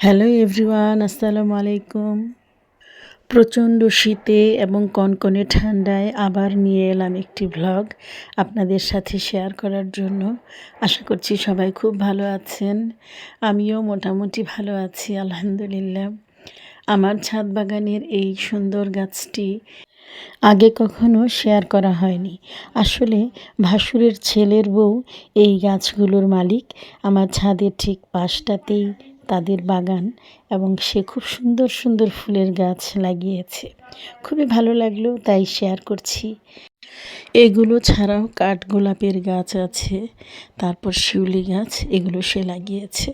Hello everyone, আসসালামু আলাইকুম। প্রচণ্ড শীতে এবং কনকনে ঠান্ডায় আবার নিয়ে এলাম একটি ভ্লগ আপনাদের সাথে শেয়ার করার জন্য। আশা করছি সবাই খুব ভালো আছেন। আমিও মোটামুটি ভালো আছি, আলহামদুলিল্লাহ। আমার ছাদ বাগানের এই সুন্দর গাছটি আগে কখনো শেয়ার করা হয়নি। আসলে ভাসুরের ছেলের বউ এই গাছগুলোর মালিক। আমার ছাদের ঠিক পাশটাতেই তাদের বাগান এবং সে খুব সুন্দর সুন্দর ফুলের গাছ লাগিয়েছে। খুবই ভালো লাগল, তাই শেয়ার করছি। এগুলো ছাড়াও কাঠগোলাপের গাছ আছে, তারপর শিউলি গাছ, এগুলো সে লাগিয়েছে।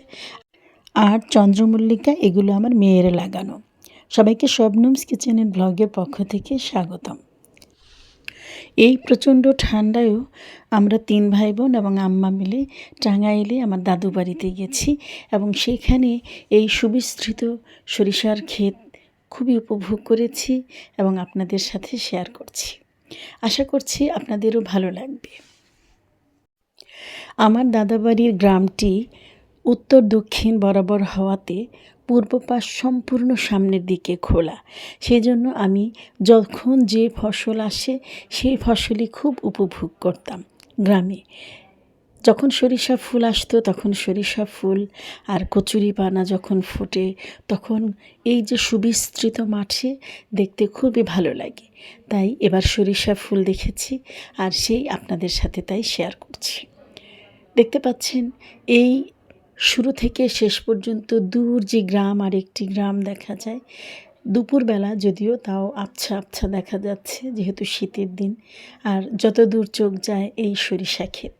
আর চন্দ্রমল্লিকা, এগুলো আমার মেয়ের লাগানো। সবাইকে শবনমস কিচেনের ব্লগের পক্ষ থেকে স্বাগতম। এই প্রচণ্ড ঠান্ডায়ও আমরা তিন ভাই বোন এবং আম্মা মিলে টাঙ্গাইলে আমার দাদু বাড়িতে গেছি এবং সেখানে এই সুবিস্তৃত সরিষার ক্ষেত খুবই উপভোগ করেছি এবং আপনাদের সাথে শেয়ার করছি। আশা করছি আপনাদেরও ভালো লাগবে। আমার দাদাবাড়ির গ্রামটি উত্তর দক্ষিণ বরাবর হওয়াতে পূর্ব পাশ সম্পূর্ণ সামনের দিকে খোলা। সেই জন্য আমি যখন যে ফসল আসে, সেই ফসলই খুব উপভোগ করতাম গ্রামে। যখন সরিষা ফুল আসতো, তখন সরিষা ফুল আর কচুরি পানা যখন ফোটে, তখন এই যে সুবিস্তৃত মাঠে দেখতে খুবই ভালো লাগে। তাই এবার সরিষা ফুল দেখেছি আর সেই আপনাদের সাথে তাই শেয়ার করছি। দেখতে পাচ্ছেন, এই শুরু থেকে শেষ পর্যন্ত দূর যে গ্রাম আর একটি গ্রাম দেখা যায়, দুপুরবেলা যদিও তাও আবছা আবছা দেখা যাচ্ছে যেহেতু শীতের দিন, আর যত দূর চোখ যায় এই সরিষা ক্ষেত।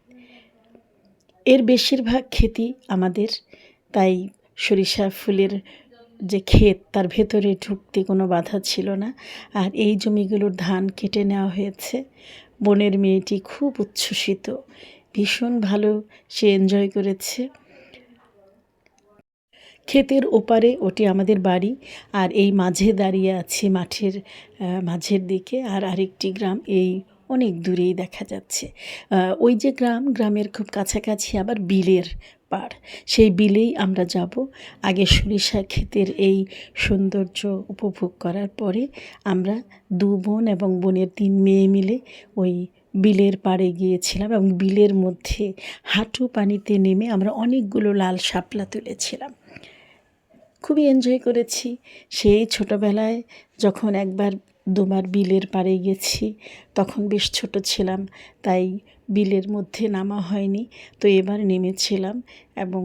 এর বেশিরভাগ ক্ষেতই আমাদের, তাই সরিষা ফুলের যে ক্ষেত তার ভেতরে ঢুকতে কোনো বাধা ছিল না, আর এই জমিগুলোর ধান কেটে নেওয়া হয়েছে। বোনের মেয়েটি খুব উচ্ছ্বসিত, ভীষণ ভালো সে এনজয় করেছে। ক্ষেতের ওপারে, ওটি আমাদের বাড়ি, আর এই মাঝে দাঁড়িয়ে আছে মাঠের মাঝের দিকে, আর আরেকটি গ্রাম এই অনেক দূরেই দেখা যাচ্ছে। ওই যে গ্রাম, গ্রামের খুব কাছাকাছি আবার বিলের পাড়। সেই বিলেই আমরা যাব। আগে সরিষা ক্ষেতের এই সৌন্দর্য উপভোগ করার পরে আমরা দু বোন এবং বোনের তিন মেয়ে মিলে ওই বিলের পাড়ে গিয়েছিলাম এবং বিলের মধ্যে হাঁটু পানিতে নেমে আমরা অনেকগুলো লাল শাপলা তুলেছিলাম। খুবই এনজয় করেছি। সেই ছোটোবেলায় যখন একবার দুবার বিলের পাড়ে গেছি, তখন বেশ ছোট ছিলাম, তাই বিলের মধ্যে নামা হয়নি, তো এবার নেমেছিলাম এবং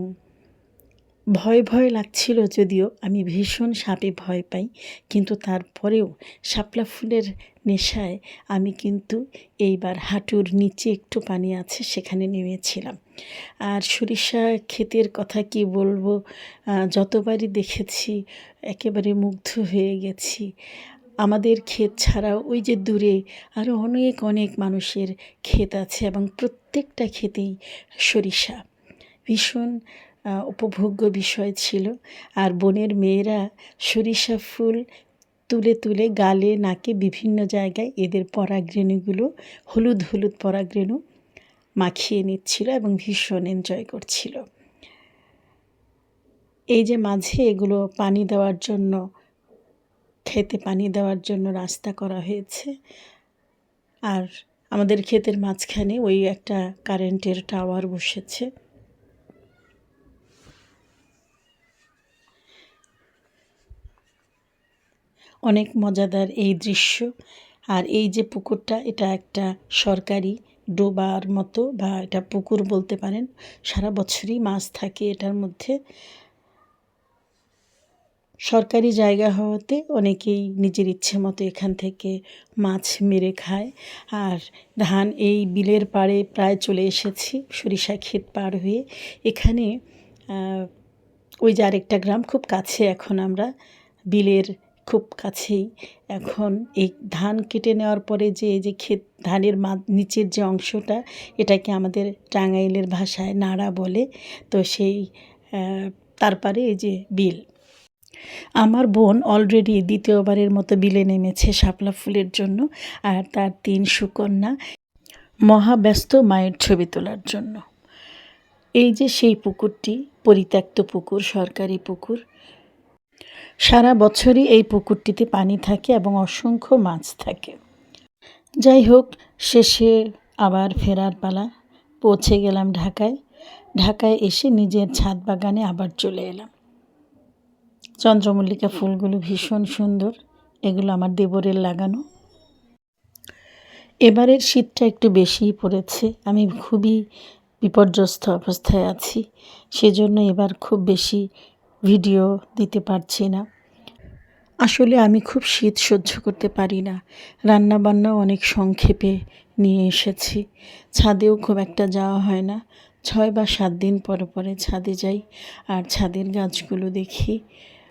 ভয় ভয় লাগছিল যদিও আমি ভীষণ সাপে ভয় পাই, কিন্তু তারপরেও শাপলা ফুলের নেশায় আমি কিন্তু এইবার হাঁটুর নিচে একটু পানি আছে, সেখানে নেমেছিলাম। আর সরিষা ক্ষেতের কথা কি বলব? যতবারই দেখেছি, একেবারে মুগ্ধ হয়ে গেছি। আমাদের ক্ষেত ছাড়াও ওই যে দূরে আরও অনেক অনেক মানুষের ক্ষেত আছে এবং প্রত্যেকটা ক্ষেতেই সরিষা। ভীষণ উপভোগ্য বিষয় ছিল। আর বোনের মেয়েরা সরিষা ফুল তুলে তুলে গালে, নাকে বিভিন্ন জায়গায় এদের পরাগরেণুগুলো হলুদ হলুদ পরাগরেণু মাখিয়ে নিচ্ছিল এবং ভীষণ এনজয় করছিল। এই যে মাঝে এগুলো পানি দেওয়ার জন্য, খেতে পানি দেওয়ার জন্য রাস্তা করা হয়েছে আর আমাদের ক্ষেতের মাঝখানে ওই একটা কারেন্টের টাওয়ার বসেছে। অনেক মজাদার এই দৃশ্য। আর এই যে পুকুরটা, এটা একটা সরকারি ডোবার মতো বা এটা পুকুর বলতে পারেন। সারা বছরই মাছ থাকে এটার মধ্যে। সরকারি জায়গা হওয়াতে অনেকেই নিজের ইচ্ছে মতো এখান থেকে মাছ মেরে খায়। আর ধান এই বিলের পাড়ে প্রায় চলে এসেছি, সরিষা ক্ষেত পার হয়ে। এখানে ওই যে আরেকটা গ্রাম, খুব কাছে এখন আমরা বিলের খুব কাছেই। এখন এই ধান কেটে নেওয়ার পরে যে, এই যে ক্ষেত ধানের মা, নিচের যে অংশটা, এটাকে আমাদের টাঙ্গাইলের ভাষায় নাড়া বলে। তো সেই তারপরে এই যে বিল। আমার বোন অলরেডি দ্বিতীয়বারের মতো বিলে নেমেছে শাপলা ফুলের জন্য, আর তার তিন সুকন্যা মহাব্যস্ত মায়ের ছবি তোলার জন্য। এই যে সেই পুকুরটি, পরিত্যক্ত পুকুর, সরকারি পুকুর সারা বছরই এই পুকুরটিতে পানি থাকে এবং অসংখ্য মাছ থাকে। যাই হোক, শেষে আবার ফেরার পালা। পৌঁছে গেলাম ঢাকায়। ঢাকায় এসে নিজের ছাদ বাগানে আবার চলে এলাম। চন্দ্রমল্লিকা ফুলগুলো ভীষণ সুন্দর। এগুলো আমার দেবরের লাগানো। এবারের শীতটা একটু বেশিই পড়েছে। আমি খুবই বিপর্যস্ত অবস্থায় আছি। সেজন্য এবার খুব বেশি ভিডিও দিতে পারছি না। আসলে আমি খুব শীত সহ্য করতে পারি না। রান্না বান্নাও অনেক সংক্ষেপে নিয়ে এসেছি। ছাদেও খুব একটা যাওয়া হয় না। ছয় বা সাত দিন পরে পরে ছাদে যাই আর ছাদের গাছগুলো দেখি।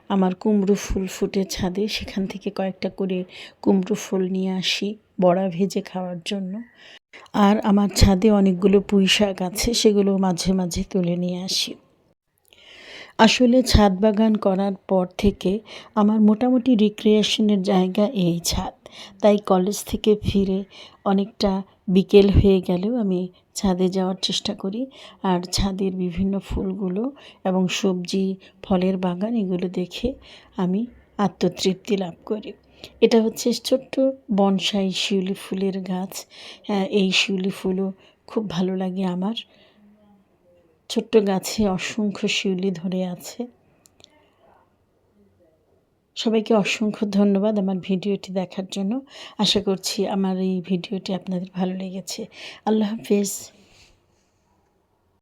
আমার কুমড়ো ফুল ফুটে ছাদে। সেখান থেকে কয়েকটা করে কুমড়ো ফুল নিয়ে আসি বড়া ভেজে খাওয়ার জন্য। আর আমার ছাদে অনেকগুলো পুঁই শাক আছে, সেগুলো মাঝে মাঝে তুলে নিয়ে আসি। আসলে ছাদ বাগান করার পর থেকে আমার মোটামুটি রিক্রিয়েশনের জায়গা এই ছাদ। তাই কলেজ থেকে ফিরে অনেকটা বিকেল হয়ে গেলেও আমি ছাদে যাওয়ার চেষ্টা করি। আর ছাদের বিভিন্ন ফুলগুলো এবং সবজি, ফলের বাগান এগুলো দেখে আমি আত্মতৃপ্তি লাভ করি। এটা হচ্ছে ছোট্ট বনসাই শিউলি ফুলের গাছ। হ্যাঁ এই শিউলি ফুলও খুব ভালো লাগে আমার। ছোট্ট গাছে অসংখ্য শিউলি ধরে আছে। সবাইকে অসংখ্য ধন্যবাদ আমার ভিডিওটি দেখার জন্য। আশা করছি আমার এই ভিডিওটি আপনাদের ভালো লেগেছে। আল্লাহ হাফেজ।